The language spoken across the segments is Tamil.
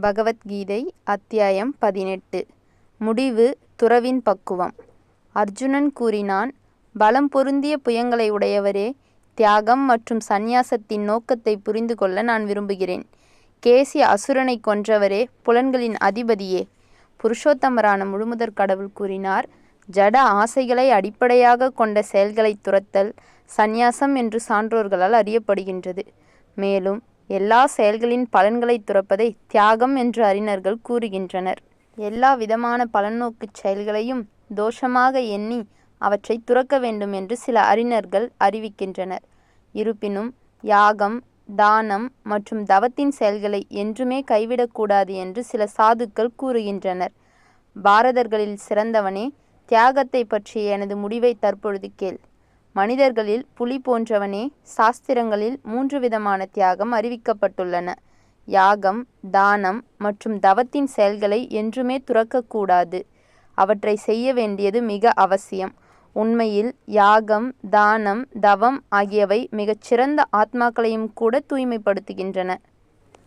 பகவத்கீதை அத்தியாயம் பதினெட்டு. முடிவு துறவின் பக்குவம். அர்ஜுனன் கூறினான் பலம் பொருந்திய புயங்களை உடையவரே தியாகம் மற்றும் சந்நியாசத்தின் நோக்கத்தை புரிந்து கொள்ள நான் விரும்புகிறேன். கேசி அசுரனை கொன்றவரே புலன்களின் அதிபதியே. புருஷோத்தமரான முழுமுதற் கடவுள் கூறினார் ஜட ஆசைகளை அடிப்படையாக கொண்ட செயல்களை துரத்தல் சந்நியாசம் என்று சான்றோர்களால் அறியப்படுகின்றது. மேலும் எல்லா செயல்களின் பலன்களை துறப்பதை தியாகம் என்று அறிஞர்கள் கூறுகின்றனர். எல்லா விதமான பலநோக்கு செயல்களையும் தோஷமாக எண்ணி அவற்றை துறக்க வேண்டும் என்று சில அறிஞர்கள் அறிவிக்கின்றனர். இருப்பினும் யாகம் தானம் மற்றும் தவத்தின் செயல்களை என்றுமே கைவிடக்கூடாது என்று சில சாதுக்கள் கூறுகின்றனர். பாரதர்களில் சிறந்தவனே தியாகத்தை பற்றிய எனது முடிவை தற்பொழுது கேள். மனிதர்களில் புலி போன்றவனே சாஸ்திரங்களில் மூன்று விதமான தியாகம் அறிவிக்கப்பட்டுள்ளன. யாகம் தானம் மற்றும் தவத்தின் செயல்களை என்றுமே துறக்கக்கூடாது. அவற்றை செய்ய வேண்டியது மிக அவசியம். உண்மையில் யாகம் தானம் தவம் ஆகியவை மிகச்சிறந்த ஆத்மாக்களையும் கூட தூய்மைப்படுத்துகின்றன.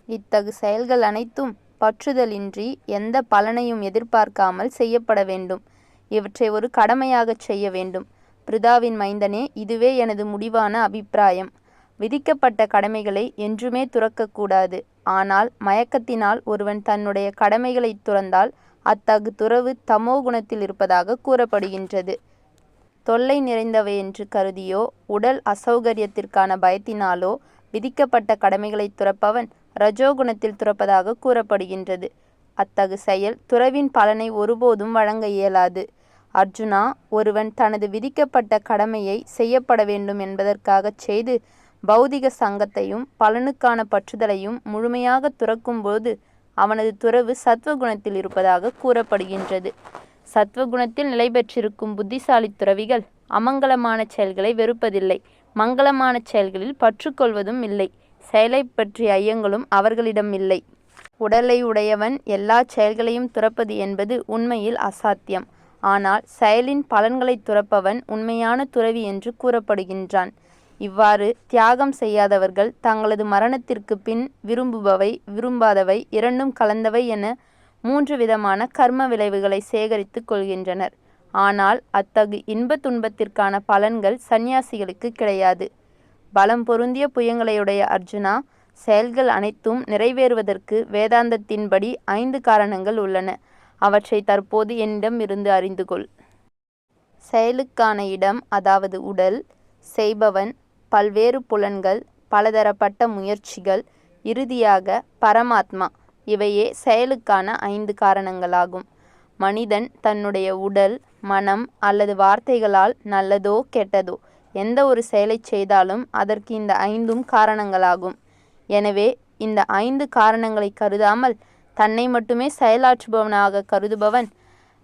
இத்தகு செயல்கள் அனைத்தும் பற்றுதலின்றி எந்த பலனையும் எதிர்பார்க்காமல் செய்யப்பட வேண்டும். இவற்றை ஒரு கடமையாகச் செய்ய வேண்டும். பிருதாவின் மைந்தனே இதுவே எனது முடிவான அபிப்பிராயம். விதிக்கப்பட்ட கடமைகளை என்றுமே துறக்கக்கூடாது. ஆனால் மயக்கத்தினால் ஒருவன் தன்னுடைய கடமைகளை துறந்தால் அத்தகு துறவு தமோ குணத்தில் இருப்பதாக கூறப்படுகின்றது. தொல்லை நிறைந்தவை என்று கருதியோ உடல் அசௌகரியத்திற்கான பயத்தினாலோ விதிக்கப்பட்ட கடமைகளை துறப்பவன் ரஜோகுணத்தில் துறப்பதாக கூறப்படுகின்றது. அத்தகு செயல் துறவின் பலனை ஒருபோதும் வழங்க இயலாது. அர்ஜுனா ஒருவன் தனது விதிக்கப்பட்ட கடமையை செய்யப்பட வேண்டும் என்பதற்காகச் செய்து பௌதிக சங்கத்தையும் பலனுக்கான பற்றுதலையும் முழுமையாக துறக்கும்போது அவனது துறவு சத்வகுணத்தில் இருப்பதாக கூறப்படுகின்றது. சத்வகுணத்தில் நிலை பெற்றிருக்கும் புத்திசாலி துறவிகள் அமங்கலமான செயல்களை வெறுப்பதில்லை. மங்களமான செயல்களில் பற்றுக்கொள்வதும் இல்லை. செயலை பற்றிய ஐயங்களும் அவர்களிடம் இல்லை. உடலை உடையவன் எல்லா செயல்களையும் துறப்பது என்பது உண்மையில் அசாத்தியம். ஆனால் செயலின் பலன்களை துறப்பவன் உண்மையான துறவி என்று கூறப்படுகின்றான். இவ்வாறு தியாகம் செய்யாதவர்கள் தங்களது மரணத்திற்கு பின் விரும்புபவை விரும்பாதவை இரண்டும் கலந்தவை என மூன்று விதமான கர்ம விளைவுகளை சேகரித்து கொள்கின்றனர். ஆனால் அத்தகு இன்ப துன்பத்திற்கான பலன்கள் சந்நியாசிகளுக்கு கிடையாது. பலம் பொருந்திய புயங்களையுடைய அர்ஜுனா செயல்கள் அனைத்தும் நிறைவேறுவதற்கு வேதாந்தத்தின்படி ஐந்து காரணங்கள் உள்ளன. அவற்றை தற்போது என்னிடம் இருந்து அறிந்து கொள். செயலுக்கான இடம் அதாவது உடல் செய்பவன் பல்வேறு புலன்கள் பலதரப்பட்ட முயற்சிகள் இறுதியாக பரமாத்மா இவையே செயலுக்கான ஐந்து காரணங்களாகும். மனிதன் தன்னுடைய உடல் மனம் அல்லது வார்த்தைகளால் நல்லதோ கெட்டதோ எந்த ஒரு செயலை செய்தாலும் அதற்கு இந்த ஐந்தும் காரணங்களாகும். எனவே இந்த ஐந்து காரணங்களை கருதாமல் தன்னை மட்டுமே செயலாற்றுபவனாக கருதுபவன்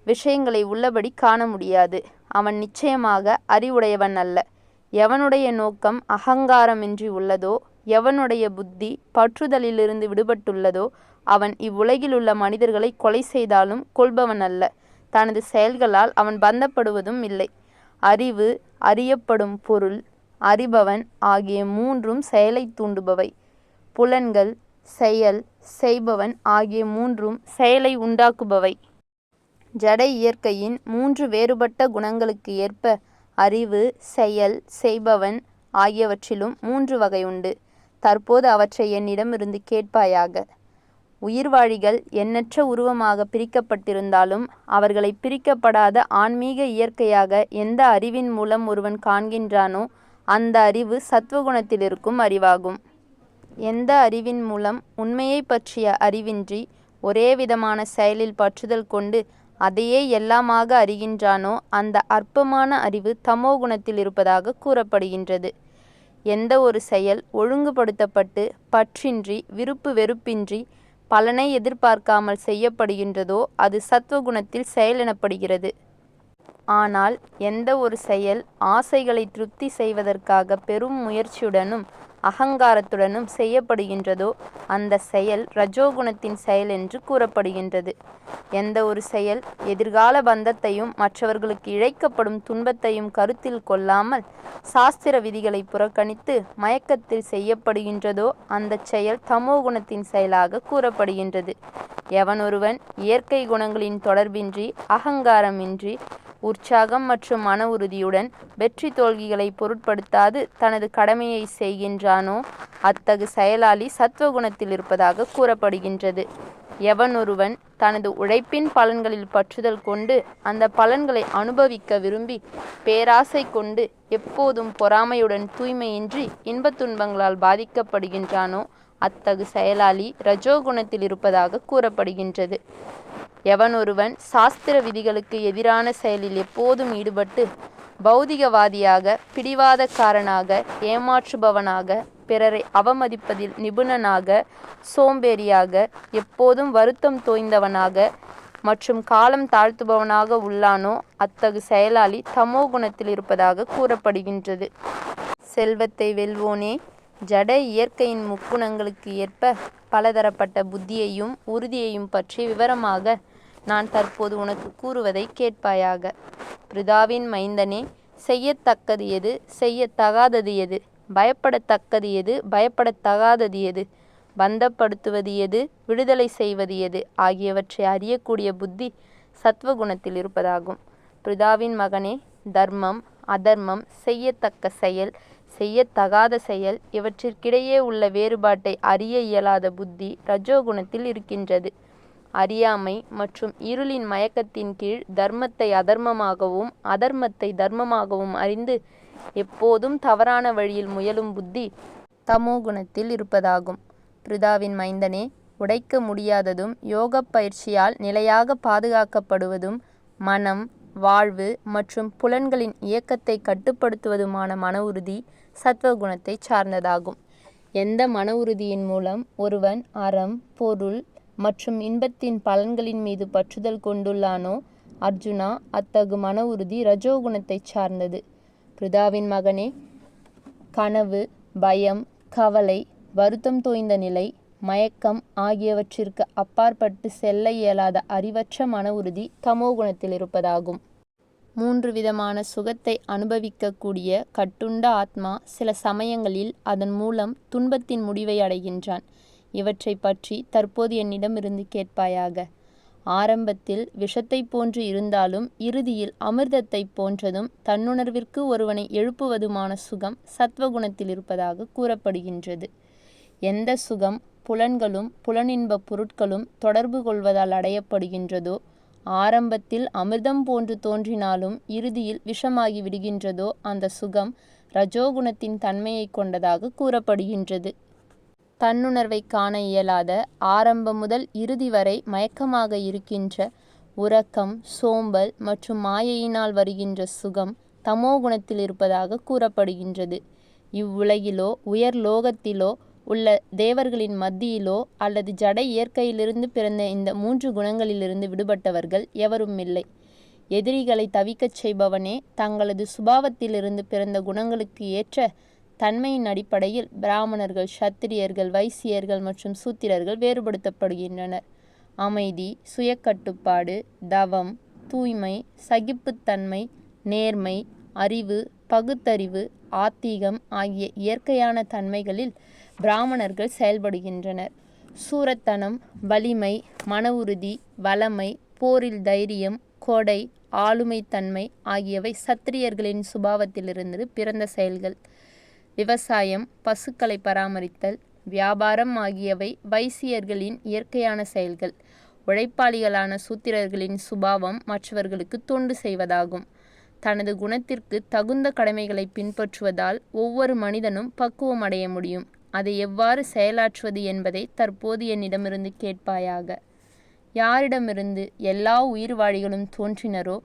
விஷயங்களை உள்ளபடி காண முடியாது. அவன் நிச்சயமாக அறிவுடையவன் அல்ல. எவனுடைய நோக்கம் அகங்காரமின்றி உள்ளதோ எவனுடைய புத்தி பற்றுதலிலிருந்து விடுபட்டுள்ளதோ அவன் இவ்வுலகில் உள்ள மனிதர்களை கொலை செய்தாலும் கொள்பவன் அல்ல. தனது செயல்களால் அவன் பந்தப்படுவதும் இல்லை. அறிவு அறியப்படும் பொருள் அறிபவன் ஆகிய மூன்றும் செயலை தூண்டுபவை. புலன்கள் செயல் செய்பவன் ஆகிய மூன்றும் செயலை உண்டாக்குபவை. ஜட இயற்கையின் மூன்று வேறுபட்ட குணங்களுக்கு ஏற்ப அறிவு செயல் செய்பவன் ஆகியவற்றிலும் மூன்று வகை உண்டு. தற்போது அவற்றை என்னிடமிருந்து கேட்பாயாக. உயிர்வாழிகள் எண்ணற்ற உருவமாக பிரிக்கப்பட்டிருந்தாலும் அவர்களை பிரிக்கப்படாத ஆன்மீக இயற்கையாக எந்த அறிவின் மூலம் ஒருவன் காண்கின்றானோ அந்த அறிவு சத்வகுணத்தில் இருக்கும் அறிவாகும். எந்த அறிவின் மூலம் உண்மையைப் பற்றிய அறிவின்றி ஒரே விதமான செயலில் பற்றுதல் கொண்டு அதையே எல்லாமாக அறிகின்றானோ அந்த அற்பமான அறிவு தமோ குணத்தில் இருப்பதாக கூறப்படுகின்றது. எந்த ஒரு செயல் ஒழுங்குபடுத்தப்பட்டு பற்றின்றி விருப்பு வெறுப்பின்றி பலனை எதிர்பார்க்காமல் செய்யப்படுகின்றதோ அது சத்வகுணத்தில் செயல் எனப்படுகிறது. ஆனால் எந்த ஒரு செயல் ஆசைகளை திருப்தி செய்வதற்காக பெரும் முயற்சியுடனும் அகங்காரத்துடனும் செய்யப்படுகின்றதோ அந்த செயல் ரஜோகுணத்தின் செயல் என்று கூறப்படுகின்றது. எந்த ஒரு செயல் எதிர்கால பந்தத்தையும் மற்றவர்களுக்கு இழைக்கப்படும் துன்பத்தையும் கருத்தில் கொள்ளாமல் சாஸ்திர விதிகளை புறக்கணித்து மயக்கத்தில் செய்யப்படுகின்றதோ அந்த செயல் தமோகுணத்தின் செயலாக கூறப்படுகின்றது. எவனொருவன் இயற்கை குணங்களின் தொடர்பின்றி அகங்காரமின்றி உற்சாகம் மற்றும் மன உறுதியுடன் வெற்றி தோல்விகளை பொருட்படுத்தாது தனது கடமையை செய்கின்றானோ? அத்தகு செயலாளி சத்வகுணத்தில் இருப்பதாக கூறப்படுகின்றது. எவன் ஒருவன் தனது உழைப்பின் பலன்களில் பற்றுதல் கொண்டு அந்த பலன்களை அனுபவிக்க விரும்பி பேராசை கொண்டு எப்போதும் பொறாமையுடன் தூய்மையின்றி இன்பத் துன்பங்களால் பாதிக்கப்படுகின்றானோ? அத்தகு செயலாளி ரஜோகுணத்தில் இருப்பதாக கூறப்படுகின்றது. எவனொருவன் சாஸ்திர விதிகளுக்கு எதிரான செயலில் எப்போதும் ஈடுபட்டு பௌதிகவாதியாக பிடிவாதக்காரனாக ஏமாற்றுபவனாக பிறரை அவமதிப்பதில் நிபுணனாக சோம்பேறியாக எப்போதும் வருத்தம் தோய்ந்தவனாக மற்றும் காலம் தாழ்த்துபவனாக உள்ளானோ அத்தகு செயலாளி தமோ குணத்தில் இருப்பதாக கூறப்படுகின்றது. செல்வத்தை வெல்வோனே ஜட இயற்கையின் முக்குணங்களுக்கு ஏற்ப பலதரப்பட்ட புத்தியையும் உறுதியையும் பற்றி விவரமாக நான் தற்போது உனக்கு கூறுவதை கேட்பாயாக. பிரிதாவின் மைந்தனே செய்யத்தக்கது எது? செய்யத்தகாதது எது? பயப்படத்தக்கது எது? பயப்படத்தகாதது எது? பந்தப்படுத்துவது எது? விடுதலை செய்வது எது? ஆகியவற்றை அறியக்கூடிய புத்தி சத்வகுணத்தில் இருப்பதாகும். பிரிதாவின் மகனே தர்மம் அதர்மம் செய்யத்தக்க செயல் செய்யத்தகாத செயல் இவற்றிற்கிடையே உள்ள வேறுபாட்டை அறிய இயலாத புத்தி ரஜோகுணத்தில் இருக்கின்றது. அறியாமை மற்றும் இருளின் மயக்கத்தின் கீழ் தர்மத்தை அதர்மமாகவும் அதர்மத்தை தர்மமாகவும் அறிந்து எப்போதும் தவறான வழியில் முயலும் புத்தி தமோ குணத்தில் இருப்பதாகும். பிருதாவின் மைந்தனே உடைக்க முடியாததும் யோக பயிற்சியால் நிலையாக பாதுகாக்கப்படுவதும் மனம் வாழ்வு மற்றும் புலன்களின் இயக்கத்தை கட்டுப்படுத்துவதுமான மன உறுதி சத்வகுணத்தை சார்ந்ததாகும். எந்த மன உறுதியின் மூலம் ஒருவன் அறம் பொருள் மற்றும் இன்பத்தின் பலன்களின் மீது பற்றுதல் கொண்டுள்ளானோ அர்ஜுனா அத்தகு மன உறுதி ரஜோகுணத்தை சார்ந்தது. பிருதாவின் மகனே கனவு பயம் கவலை வருத்தம் தோய்ந்த நிலை மயக்கம் ஆகியவற்றிற்கு அப்பாற்பட்டு செல்ல இயலாத அறிவற்ற மன உறுதி தமோகுணத்தில் இருப்பதாகும். மூன்று விதமான சுகத்தை அனுபவிக்கக்கூடிய கட்டுண்ட ஆத்மா சில சமயங்களில் அதன் மூலம் துன்பத்தின் முடிவை அடைகின்றான். இவற்றை பற்றி தற்போது என்னிடமிருந்து கேட்பாயாக. ஆரம்பத்தில் விஷத்தை போன்று இருந்தாலும் இறுதியில் அமிர்தத்தை போன்றதும் தன்னுணர்விற்கு ஒருவனை எழுப்புவதுமான சுகம் சத்வகுணத்தில் இருப்பதாக கூறப்படுகின்றது. எந்த சுகம் புலன்களும் புலனின்ப பொருட்களும் தொடர்பு கொள்வதால் அடையப்படுகின்றதோ ஆரம்பத்தில் அமிர்தம் போன்று தோன்றினாலும் இறுதியில் விஷமாகி விடுகின்றதோ அந்த சுகம் ரஜோகுணத்தின் தன்மையை கொண்டதாக கூறப்படுகின்றது. தன்னுணர்வை காண இயலாத ஆரம்பம் முதல் இறுதி வரை மயக்கமாக இருக்கின்ற உறக்கம் சோம்பல் மற்றும் மாயையினால் வருகின்ற சுகம் தமோ குணத்தில் இருப்பதாக கூறப்படுகின்றது. இவ்வுலகிலோ உயர் லோகத்திலோ உள்ள தேவர்களின் மத்தியிலோ அல்லது ஜட இயற்கையிலிருந்து பிறந்த இந்த மூன்று குணங்களிலிருந்து விடுபட்டவர்கள் எவரும் இல்லை. எதிரிகளை தவிக்கச் செய்பவனே தங்களது சுபாவத்திலிருந்து பிறந்த குணங்களுக்கு ஏற்ற தன்மையின் அடிப்படையில் பிராமணர்கள் சத்திரியர்கள் வைசியர்கள் மற்றும் சூத்திரர்கள் வேறுபடுத்தப்படுகின்றனர். அமைதி சுயக்கட்டுப்பாடு தவம் தூய்மை சகிப்புத்தன்மை நேர்மை அறிவு பகுத்தறிவு ஆத்தீகம் ஆகிய இயற்கையான தன்மைகளில் பிராமணர்கள் செயல்படுகின்றனர். சூரத்தனம் வலிமை மன உறுதி வளமை போரில் தைரியம் கொடை ஆளுமைத்தன்மை ஆகியவை சத்திரியர்களின் சுபாவத்திலிருந்து பிறந்த செயல்கள். விவசாயம் பசுக்களை பராமரித்தல் வியாபாரம் ஆகியவை வைசியர்களின் இயற்கையான செயல்கள். உழைப்பாளிகளான சூத்திரர்களின் சுபாவம் மற்றவர்களுக்கு தொண்டு செய்வதாகும். தனது குணத்திற்கு தகுந்த கடமைகளை பின்பற்றுவதால் ஒவ்வொரு மனிதனும் பக்குவம் அடைய முடியும். அதை எவ்வாறு செயலாற்றுவது என்பதை தற்போது என்னிடமிருந்து கேட்பாயாக. யாரிடமிருந்து எல்லா உயிர்வாழிகளும் தோன்றினரோ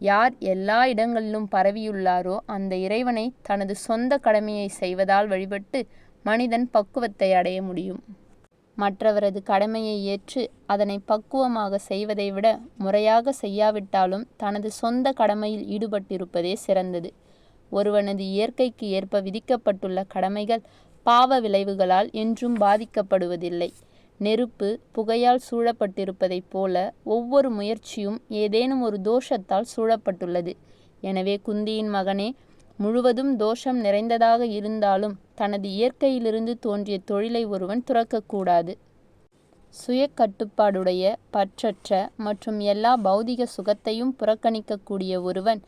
யார் எல்லா இடங்களிலும் பரவியுள்ளாரோ அந்த இறைவனை தனது சொந்த கடமையை செய்வதால் வழிபட்டு மனிதன் பக்குவத்தை அடைய முடியும். மற்றவரது கடமையை ஏற்று அதனை பக்குவமாக செய்வதை விட முறையாக செய்யாவிட்டாலும் தனது சொந்த கடமையில் ஈடுபட்டிருப்பதே சிறந்தது. ஒருவனது இயற்கைக்கு ஏற்ப விதிக்கப்பட்டுள்ள கடமைகள் பாவ விளைவுகளால் என்றும் பாதிக்கப்படுவதில்லை. நெருப்பு புகையால் சூழப்பட்டிருப்பதைப் போல ஒவ்வொரு முயற்சியும் ஏதேனும் ஒரு தோஷத்தால் சூழப்பட்டுள்ளது. எனவே குந்தியின் மகனே முழுவதும் தோஷம் நிறைந்ததாக இருந்தாலும் தனது இயற்கையிலிருந்து தோன்றிய தொழிலை ஒருவன் துறக்கக்கூடாது. சுயக்கட்டுப்பாடுடைய பற்றற்ற மற்றும் எல்லா பௌதிக சுகத்தையும் புறக்கணிக்கக்கூடிய ஒருவன்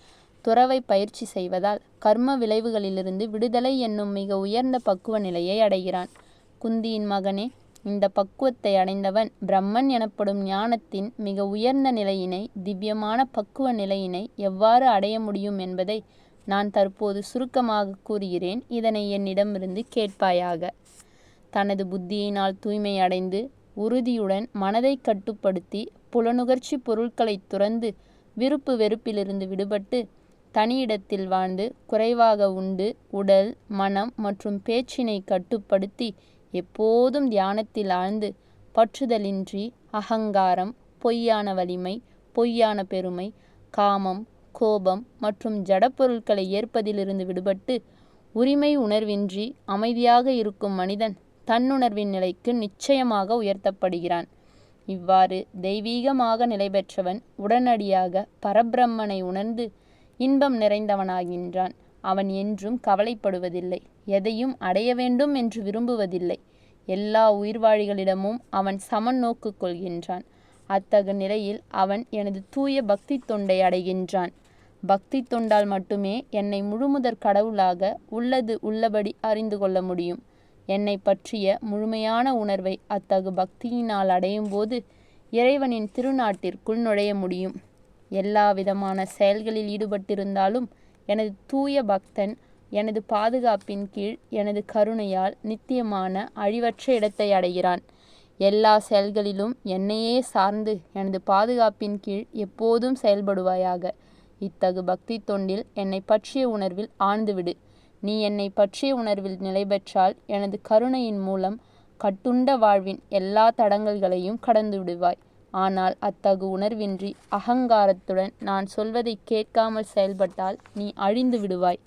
துறவை பயிற்சி செய்வதால் கர்ம விளைவுகளிலிருந்து விடுதலை என்னும் மிக உயர்ந்த பக்குவ நிலையை அடைகிறான். குந்தியின் மகனே இந்த பக்குவத்தை அடைந்தவன் பிரம்மன் எனப்படும் ஞானத்தின் மிக உயர்ந்த நிலையினை திவ்யமான பக்குவ நிலையினை எவ்வாறு அடைய முடியும் என்பதை நான் தற்போது சுருக்கமாக கூறுகிறேன் இதனை என்னிடமிருந்து கேட்பாயாக. தனது புத்தியினால் தூய்மை அடைந்து உறுதியுடன் மனதை கட்டுப்படுத்தி புலனுகர்ச்சி பொருட்களை துறந்து விருப்பு வெறுப்பிலிருந்து விடுபட்டு தனியிடத்தில் வாழ்ந்து குறைவாக உண்டு உடல் மனம் மற்றும் பேச்சினை கட்டுப்படுத்தி எப்போதும் தியானத்தில் ஆழ்ந்து பற்றுதலின்றி அகங்காரம் பொய்யான வலிமை பொய்யான பெருமை காமம் கோபம் மற்றும் ஜடப்பொருட்களை ஏற்பதிலிருந்து விடுபட்டு உரிமை உணர்வின்றி அமைதியாக இருக்கும் மனிதன் தன்னுணர்வின் நிலைக்கு நிச்சயமாக உயர்த்தப்படுகிறான். இவ்வாறு தெய்வீகமாக நிலைபெற்றவன் உடனடியாக பரபிரம்மனை உணர்ந்து இன்பம் நிறைந்தவனாகின்றான். அவன் என்றும் கவலைப்படுவதில்லை எதையும் அடைய வேண்டும் என்று விரும்புவதில்லை. எல்லா உயிர்வாழிகளிடமும் அவன் சமநோக்கு கொள்கின்றான். அத்தகு நிலையில் அவன் எனது தூய பக்தி தொண்டை அடைகின்றான். பக்தி தொண்டால் மட்டுமே என்னை முழுமுதற் கடவுளாக உள்ளது உள்ளபடி அறிந்து கொள்ள முடியும். என்னை பற்றிய முழுமையான உணர்வை அத்தகு பக்தியினால் அடையும்போது இறைவனின் திருநாட்டிற்குள் நுழைய முடியும். எல்லா விதமான செயல்களில் ஈடுபட்டிருந்தாலும் எனது தூய பக்தன் எனது பாதுகாப்பின் கீழ் எனது கருணையால் நித்தியமான அழிவற்ற இடத்தை அடைகிறான். எல்லா செயல்களிலும் என்னையே சார்ந்து எனது பாதுகாப்பின் கீழ் எப்போதும் செயல்படுவாயாக. இத்தகு பக்தி தொண்டில் என்னைப் பற்றிய உணர்வில் ஆழ்ந்துவிடு. நீ என்னை பற்றிய உணர்வில் நிலைபெற்றால் எனது கருணையின் மூலம் கட்டுண்ட வாழ்வின் எல்லா தடங்கல்களையும் கடந்து விடுவாய் ஆனால் அத்தகு உணர்வின்றி அகங்காரத்துடன் நான் சொல்வதைக் கேட்காமல் செயல்பட்டால் நீ அழிந்து விடுவாய்.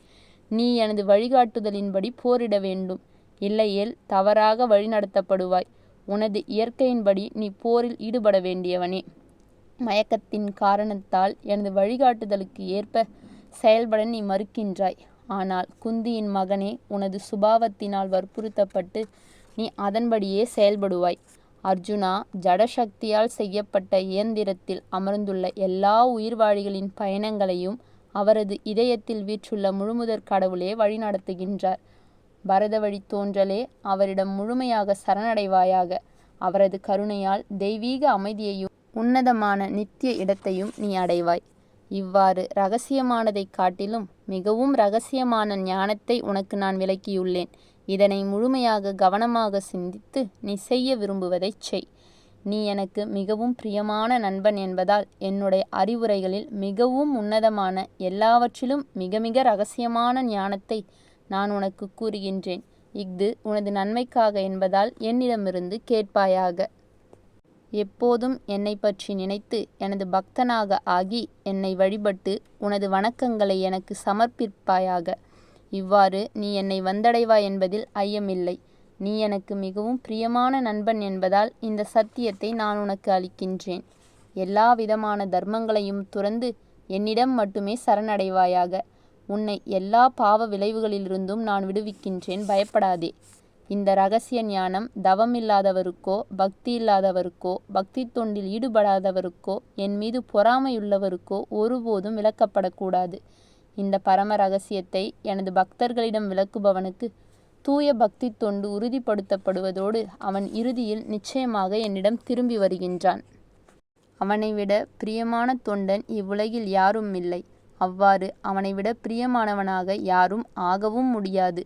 நீ எனது வழிகாட்டுதலின்படி போரிட வேண்டும். இல்லையேல் தவறாக வழிநடத்தப்படுவாய். உனது இயற்கையின்படி நீ போரில் ஈடுபட வேண்டியவனே. மயக்கத்தின் காரணத்தால் எனது வழிகாட்டுதலுக்கு ஏற்ப செயல்பட நீ மறுக்கின்றாய். ஆனால் குந்தியின் மகனே உனது சுபாவத்தினால் வற்புறுத்தப்பட்டு நீ அதன்படியே செயல்படுவாய். அர்ஜுனா ஜடசக்தியால் செய்யப்பட்ட இயந்திரத்தில் அமர்ந்துள்ள எல்லா உயிர்வாழிகளின் பயணங்களையும் அவரது இதயத்தில் வீற்றுள்ள முழுமுதற் கடவுளே வழிநடத்துகின்றார். பரத வழித்தோன்றலே அவரிடம் முழுமையாக சரணடைவாயாக. அவரது கருணையால் தெய்வீக அமைதியையும் உன்னதமான நித்திய இடத்தையும் நீ அடைவாய். இவ்வாறு ரகசியமானதைக் காட்டிலும் மிகவும் ரகசியமான ஞானத்தை உனக்கு நான் விளக்கியுள்ளேன். இதனை முழுமையாக கவனமாக சிந்தித்து நீ செய்ய விரும்புவதைச் செய். நீ எனக்கு மிகவும் பிரியமான நண்பன் என்பதால் என்னுடைய அறிவுரைகளில் மிகவும் உன்னதமான எல்லாவற்றிலும் மிக மிக ரகசியமான ஞானத்தை நான் உனக்கு கூறுகின்றேன். இஃது உனது நன்மைக்காக என்பதால் என்னிடமிருந்து கேட்பாயாக. எப்போதும் என்னை பற்றி நினைத்து எனது பக்தனாக ஆகி என்னை வழிபட்டு உனது வணக்கங்களை எனக்கு சமர்ப்பிப்பாயாக. இவ்வாறு நீ என்னை வந்தடைவாய் என்பதில் ஐயமில்லை. நீ எனக்கு மிகவும் பிரியமான நண்பன் என்பதால் இந்த சத்தியத்தை நான் உனக்கு அளிக்கின்றேன். எல்லா விதமான தர்மங்களையும் துறந்து என்னிடம் மட்டுமே சரணடைவாயாக. உன்னை எல்லா பாவ விளைவுகளிலிருந்தும் நான் விடுவிக்கின்றேன் பயப்படாதே. இந்த ரகசிய ஞானம் தவம் இல்லாதவருக்கோ பக்தி இல்லாதவருக்கோ பக்தி தொண்டில் ஈடுபடாதவருக்கோ என் மீது பொறாமையுள்ளவருக்கோ ஒருபோதும் விளக்கப்படக்கூடாது. இந்த பரம ரகசியத்தை எனது பக்தர்களிடம் விளக்குபவனுக்கு தூய பக்தித் தொண்டு உறுதிப்படுத்தப்படுவதோடு அவன் இறுதியில் நிச்சயமாக என்னிடம் திரும்பி வருகின்றான். அவனைவிட பிரியமான தொண்டன் இவ்வுலகில் யாரும் இல்லை அவ்வாறு அவனைவிடப் பிரியமானவனாக யாரும் ஆகவும் முடியாது.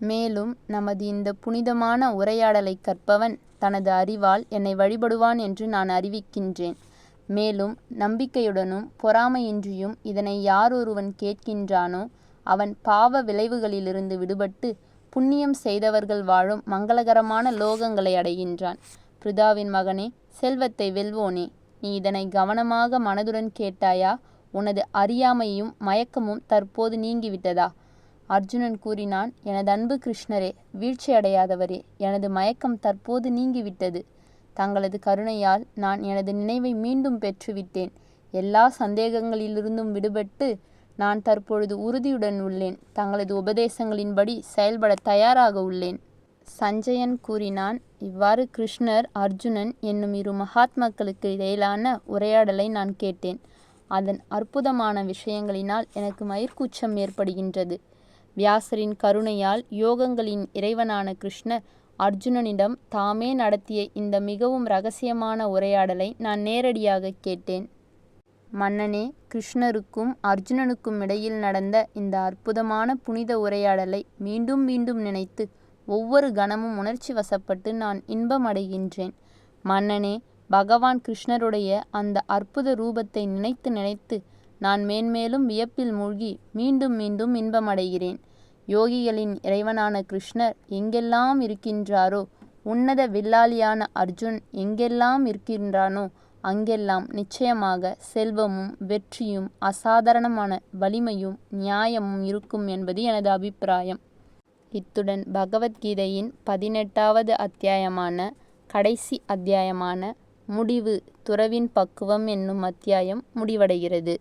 மேலும் நமது இந்த புனிதமான உரையாடலைக் கற்பவன் தனது அறிவால் என்னை வழிபடுவான் என்று நான் அறிவிக்கின்றேன். மேலும் நம்பிக்கையுடனும் பொறாமையின்றியும் இதனை யாரொருவன் கேட்கின்றானோ அவன் பாவ விளைவுகளிலிருந்து விடுபட்டு புண்ணியம் செய்தவர்கள் வாழும் மங்களகரமான லோகங்களை அடைகின்றான். பிருதாவின் மகனே செல்வத்தை வெல்வோனே நீ இதனை கவனமாக மனதுடன் கேட்டாயா உனது அறியாமையும் மயக்கமும் தற்போது நீங்கிவிட்டதா? அர்ஜுனன் கூறினான் எனது அன்பு கிருஷ்ணரே வீழ்ச்சியடையாதவரே எனது மயக்கம் தற்போது நீங்கிவிட்டது தங்களது கருணையால் நான் எனது நினைவை மீண்டும் பெற்றுவிட்டேன். எல்லா சந்தேகங்களிலிருந்தும் விடுபட்டு நான் தற்பொழுது உறுதியுடன் உள்ளேன். தங்களது உபதேசங்களின்படி செயல்பட தயாராக உள்ளேன். சஞ்சயன் கூறினான் இவ்வாறு கிருஷ்ணர் அர்ஜுனன் என்னும் இரு மகாத்மாக்களுக்கு இடையிலான உரையாடலை நான் கேட்டேன். அதன் அற்புதமான விஷயங்களினால் எனக்கு மயிர்கூச்சம் ஏற்படுகின்றது. வியாசரின் கருணையால் யோகங்களின் இறைவனான கிருஷ்ணர் அர்ஜுனனிடம் தாமே நடத்திய இந்த மிகவும் ரகசியமான உரையாடலை நான் நேரடியாக கேட்டேன். மன்னனே கிருஷ்ணருக்கும் அர்ஜுனனுக்கும் இடையில் நடந்த இந்த அற்புதமான புனித உரையாடலை மீண்டும் மீண்டும் நினைத்து ஒவ்வொரு கணமும் உணர்ச்சி வசப்பட்டு நான் இன்பம் அடைகின்றேன் மன்னனே பகவான் கிருஷ்ணருடைய அந்த அற்புத ரூபத்தை நினைத்து நினைத்து நான் மேன்மேலும் வியப்பில் மூழ்கி மீண்டும் மீண்டும் இன்பமடைகிறேன். யோகிகளின் இறைவனான கிருஷ்ணர் எங்கெல்லாம் இருக்கின்றாரோ உன்னத வில்லாளியான அர்ஜுன் எங்கெல்லாம் இருக்கின்றானோ அங்கெல்லாம் நிச்சயமாக செல்வமும் வெற்றியும் அசாதாரணமான வலிமையும் நியாயமும் இருக்கும் என்பது எனது அபிப்பிராயம். இத்துடன் பகவத்கீதையின் பதினெட்டாவது அத்தியாயமான கடைசி அத்தியாயமான முடிவு துறவின் பக்குவம் என்னும் அத்தியாயம் முடிவடைகிறது.